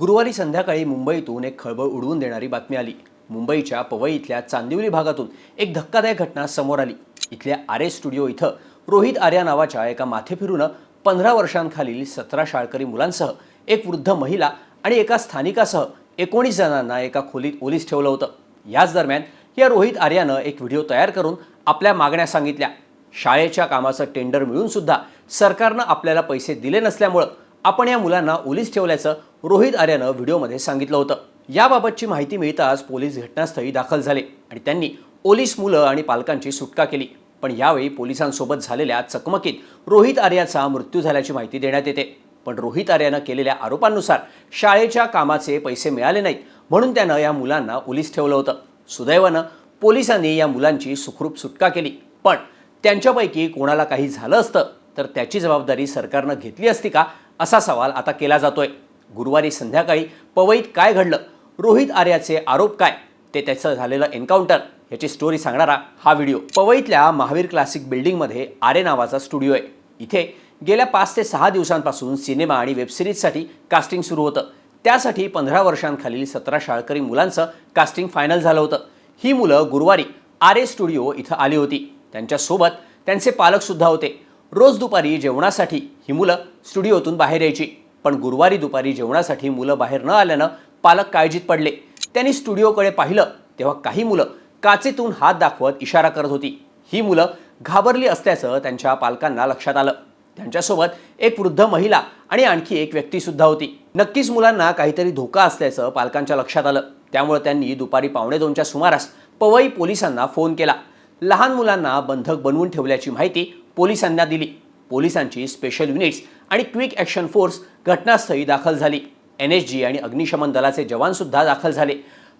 गुरुवारी संध्याकाळी मुंबईतून एक खळबळ उडवून देणारी बातमी आली. मुंबईच्या पवई इथल्या चांदिवली भागातून एक धक्कादायक घटना समोर आली. इथल्या आरे स्टुडिओ इथं रोहित आर्या नावाच्या एका माथेफिरूनं पंधरा वर्षांखालील सतरा शाळकरी मुलांसह एक वृद्ध महिला आणि एका स्थानिकासह एकोणीस जणांना एका खोलीत ओलीस ठेवलं होतं. याच दरम्यान या रोहित आर्यानं एक व्हिडिओ तयार करून आपल्या मागण्या सांगितल्या. शाळेच्या कामाचं टेंडर मिळून सुद्धा सरकारनं आपल्याला पैसे दिले नसल्यामुळं आपण या मुलांना ओलीस ठेवल्याचं रोहित आर्यानं व्हिडिओमध्ये सांगितलं होतं. याबाबतची माहिती मिळताच पोलीस घटनास्थळी दाखल झाले आणि त्यांनी पोलीस मुलं आणि पालकांची सुटका केली. पण यावेळी पोलिसांसोबत झालेल्या चकमकीत रोहित आर्याचा मृत्यू झाल्याची माहिती देण्यात येते. पण रोहित आर्यानं केलेल्या आरोपांनुसार शाळेच्या कामाचे पैसे मिळाले नाहीत म्हणून त्यानं या मुलांना ओलीस ठेवलं होतं. सुदैवानं पोलिसांनी या मुलांची सुखरूप सुटका केली. पण त्यांच्यापैकी कोणाला काही झालं असतं तर त्याची जबाबदारी सरकारनं घेतली असती का असा सवाल आता केला जातोय. गुरुवारी संध्याकाळी पवईत काय घडलं रोहित आर्याचे आरोप काय ते त्याचं झालेलं एन्काउंटर याची स्टोरी सांगणारा हा व्हिडिओ पवईतल्या महावीर क्लासिक बिल्डिंगमध्ये आरे नावाचा स्टुडिओ आहे. इथे गेल्या पाच ते सहा दिवसांपासून सिनेमा आणि वेबसिरीजसाठी कास्टिंग सुरू होतं. त्यासाठी पंधरा वर्षांखालील सतरा शाळकरी मुलांचं कास्टिंग फायनल झालं होतं. ही मुलं गुरुवारी आरे स्टुडिओ इथं आली होती. त्यांच्यासोबत त्यांचे पालकसुद्धा होते. रोज दुपारी जेवणासाठी ही मुलं स्टुडिओतून बाहेर यायची. पण गुरुवारी दुपारी जेवणासाठी मुलं बाहेर न आल्यानं पालक काळजीत पडले. त्यांनी स्टुडिओकडे पाहिलं तेव्हा काही मुलं काचेतून हात दाखवत इशारा करत होती. ही मुलं घाबरली असल्याचं त्यांच्या पालकांना लक्षात आलं. त्यांच्यासोबत एक वृद्ध महिला आणि आणखी एक व्यक्तीसुद्धा होती. नक्कीच मुलांना काहीतरी धोका असल्याचं पालकांच्या लक्षात आलं. त्यामुळे त्यांनी दुपारी पावणे दोनच्या सुमारास पवई पोलिसांना फोन केला. लहान मुलांना बंधक बनवून ठेवल्याची माहिती पोलिसांना दिली. पोलिसांची स्पेशल युनिट्स आणि क्विक ॲक्शन फोर्स घटनास्थळी दाखल झाली. एन एस जी आणि अग्निशमन दलाचे जवानसुद्धा दाखल झाले.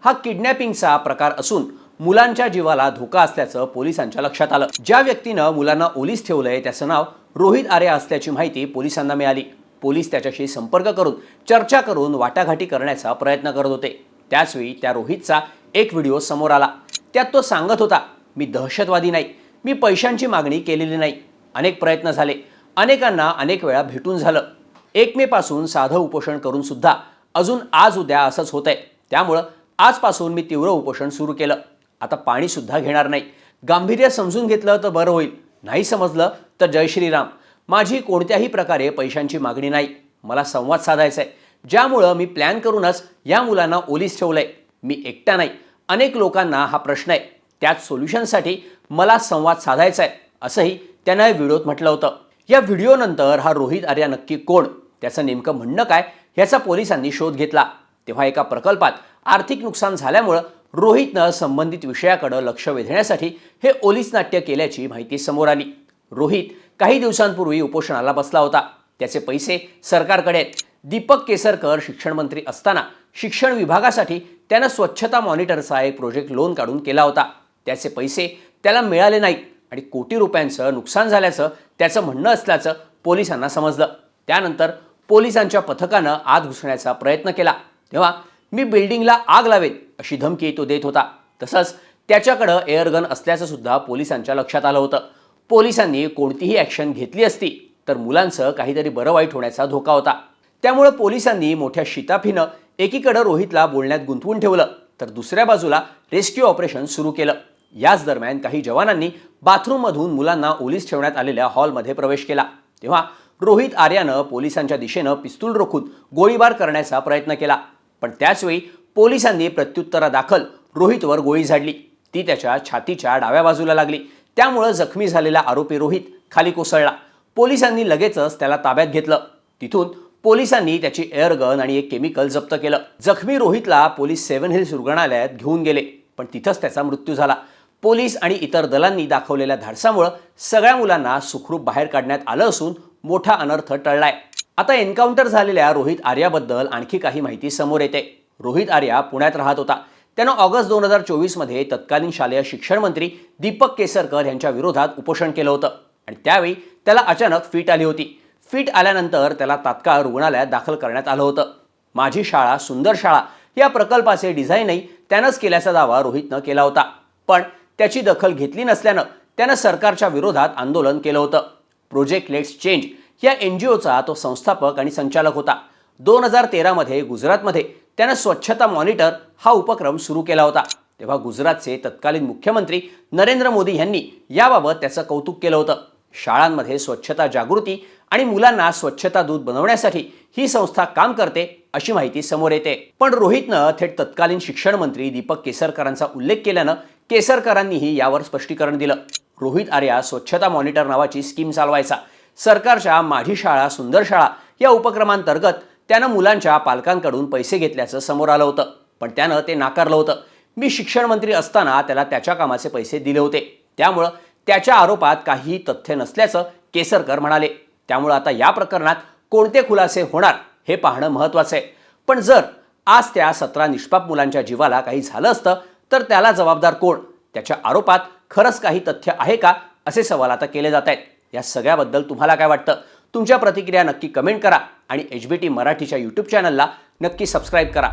हा किडनॅपिंगचा प्रकार असून मुलांच्या जीवाला धोका असल्याचं पोलिसांच्या लक्षात आलं. ज्या व्यक्तीनं मुलांना ओलीस ठेवलंय त्याचं नाव रोहित आर्य असल्याची माहिती पोलिसांना मिळाली. पोलीस त्याच्याशी संपर्क करून चर्चा करून वाटाघाटी करण्याचा प्रयत्न करत होते. त्याचवेळी त्या रोहितचा एक व्हिडिओ समोर आला. त्यात तो सांगत होता मी दहशतवादी नाही. मी पैशांची मागणी केलेली नाही. अनेक प्रयत्न झाले. अनेकांना अनेक वेळा भेटून झालं. एक मेपासून साधं उपोषण करून सुद्धा अजून आज उद्या असंच होत आहे त्यामुळं आजपासून मी तीव्र उपोषण सुरू केलं. आता पाणीसुद्धा घेणार नाही. गांभीर्य समजून घेतलं तर बरं होईल. नाही समजलं तर जय श्रीराम. माझी कोणत्याही प्रकारे पैशांची मागणी नाही. मला संवाद साधायचा आहे ज्यामुळं मी प्लॅन करूनच या मुलांना ओलीस ठेवलंय. मी एकटा नाही. अनेक लोकांना हा प्रश्न आहे. त्याच सोल्युशनसाठी मला संवाद साधायचा आहे असंही त्यानं या व्हिडिओत म्हटलं होतं. या व्हिडिओनंतर हा रोहित आर्या नक्की कोण? त्याचं नेमकं म्हणणं काय? ह्याचा पोलिसांनी शोध घेतला. तेव्हा एका प्रकल्पात आर्थिक नुकसान झाल्यामुळं रोहितनं संबंधित विषयाकडं लक्ष वेधण्यासाठी हे ओलीस नाट्य केल्याची माहिती समोर आली. रोहित काही दिवसांपूर्वी उपोषणाला बसला होता. त्याचे पैसे सरकारकडे आहेत. दीपक केसरकर शिक्षण मंत्री असताना शिक्षण विभागासाठी त्यानं स्वच्छता मॉनिटरचा एक प्रोजेक्ट लोन काढून केला होता. त्याचे पैसे त्याला मिळाले नाहीत. आणि कोटी रुपयांचं नुकसान झाल्याचं त्याचं म्हणणं असल्याचं पोलिसांना समजलं. त्यानंतर पोलिसांच्या पथकानं आत घुसण्याचा प्रयत्न केला. तेव्हा मी बिल्डिंगला आग लावेन अशी धमकी तो देत होता. तसंच त्याच्याकडं एअरगन असल्याचं सुद्धा पोलिसांच्या लक्षात आलं होतं. पोलिसांनी कोणतीही ॲक्शन घेतली असती तर मुलांचं काहीतरी बरं वाईट होण्याचा धोका होता. त्यामुळं पोलिसांनी मोठ्या शिताफीनं एकीकडं रोहितला बोलण्यात गुंतवून ठेवलं तर दुसऱ्या बाजूला रेस्क्यू ऑपरेशन सुरू केलं. याच दरम्यान काही जवानांनी बाथरूममधून मुलांना ओलीस ठेवण्यात आलेल्या हॉलमध्ये प्रवेश केला. तेव्हा रोहित आर्यानं पोलिसांच्या दिशेनं पिस्तूल रोखून गोळीबार करण्याचा प्रयत्न केला. पण त्याचवेळी पोलिसांनी प्रत्युत्तरादाखल रोहितवर गोळी झाडली. ती त्याच्या छातीच्या डाव्या बाजूला लागली. त्यामुळं जखमी झालेला आरोपी रोहित खाली कोसळला. पोलिसांनी लगेचच त्याला ताब्यात घेतलं. तिथून पोलिसांनी त्याची एअरगन आणि एक केमिकल जप्त केलं. जखमी रोहितला पोलीस सेव्हन हिल्स रुग्णालयात घेऊन गेले. पण तिथंच त्याचा मृत्यू झाला. पोलीस आणि इतर दलांनी दाखवलेल्या धाडसामुळं सगळ्या मुलांना सुखरूप बाहेर काढण्यात आलं असून मोठा अनर्थ टळलाय. आता एन्काउंटर झालेल्या रोहित आर्याबद्दल आणखी काही माहिती समोर येते. रोहित आर्या पुण्यात राहत होता. त्यानं ऑगस्ट दोन हजार चोवीसमध्ये तत्कालीन शालेय शिक्षण मंत्री दीपक केसरकर यांच्या विरोधात उपोषण केलं होतं आणि त्यावेळी त्याला अचानक फिट आली होती. फिट आल्यानंतर त्याला तात्काळ रुग्णालयात दाखल करण्यात आलं होतं. माझी शाळा सुंदर शाळा या प्रकल्पाचे डिझाईनही त्यानंच केल्याचा दावा रोहितनं केला होता. पण त्याची दखल घेतली नसल्यानं त्यानं सरकारच्या विरोधात आंदोलन केलं होतं. प्रोजेक्ट लेट्स चेंज या एन जी ओचा तो संस्थापक आणि संचालक होता. दोन हजार तेरामध्ये गुजरातमध्ये त्यानं स्वच्छता मॉनिटर हा उपक्रम सुरू केला होता. तेव्हा गुजरातचे तत्कालीन मुख्यमंत्री नरेंद्र मोदी यांनी याबाबत त्याचं कौतुक केलं होतं. शाळांमध्ये स्वच्छता जागृती आणि मुलांना स्वच्छता दूध बनवण्यासाठी ही संस्था काम करते अशी माहिती समोर येते. पण रोहितनं थेट तत्कालीन शिक्षण मंत्री दीपक केसरकरांचा उल्लेख केल्यानं केसरकरांनीही यावर स्पष्टीकरण दिलं. रोहित आर्या स्वच्छता मॉनिटर नावाची स्कीम चालवायचा. सरकारच्या माझी शाळा सुंदर शाळा या उपक्रमांतर्गत त्यानं मुलांच्या पालकांकडून पैसे घेतल्याचं समोर आलं होतं. पण त्यानं ते नाकारलं होतं. मी शिक्षण मंत्री असताना त्याला त्याच्या कामाचे पैसे दिले होते. त्यामुळं त्याच्या आरोपात काही तथ्य नसल्याचं केसरकर म्हणाले. त्यामुळं आता या प्रकरणात कोणते खुलासे होणार हे पाहणं महत्त्वाचं आहे. पण जर आज त्या सतरा निष्पाप मुलांच्या जीवाला काही झालं असतं तर त्याला जबाबदार कोण? त्याच्या आरोपात खरंच काही तथ्य आहे का? असे सवाल आता केले जात आहेत. या सगळ्याबद्दल तुम्हाला काय वाटतं? तुमच्या प्रतिक्रिया नक्की कमेंट करा आणि एच बी टी मराठीच्या यूट्यूब चॅनलला नक्की सबस्क्राईब करा.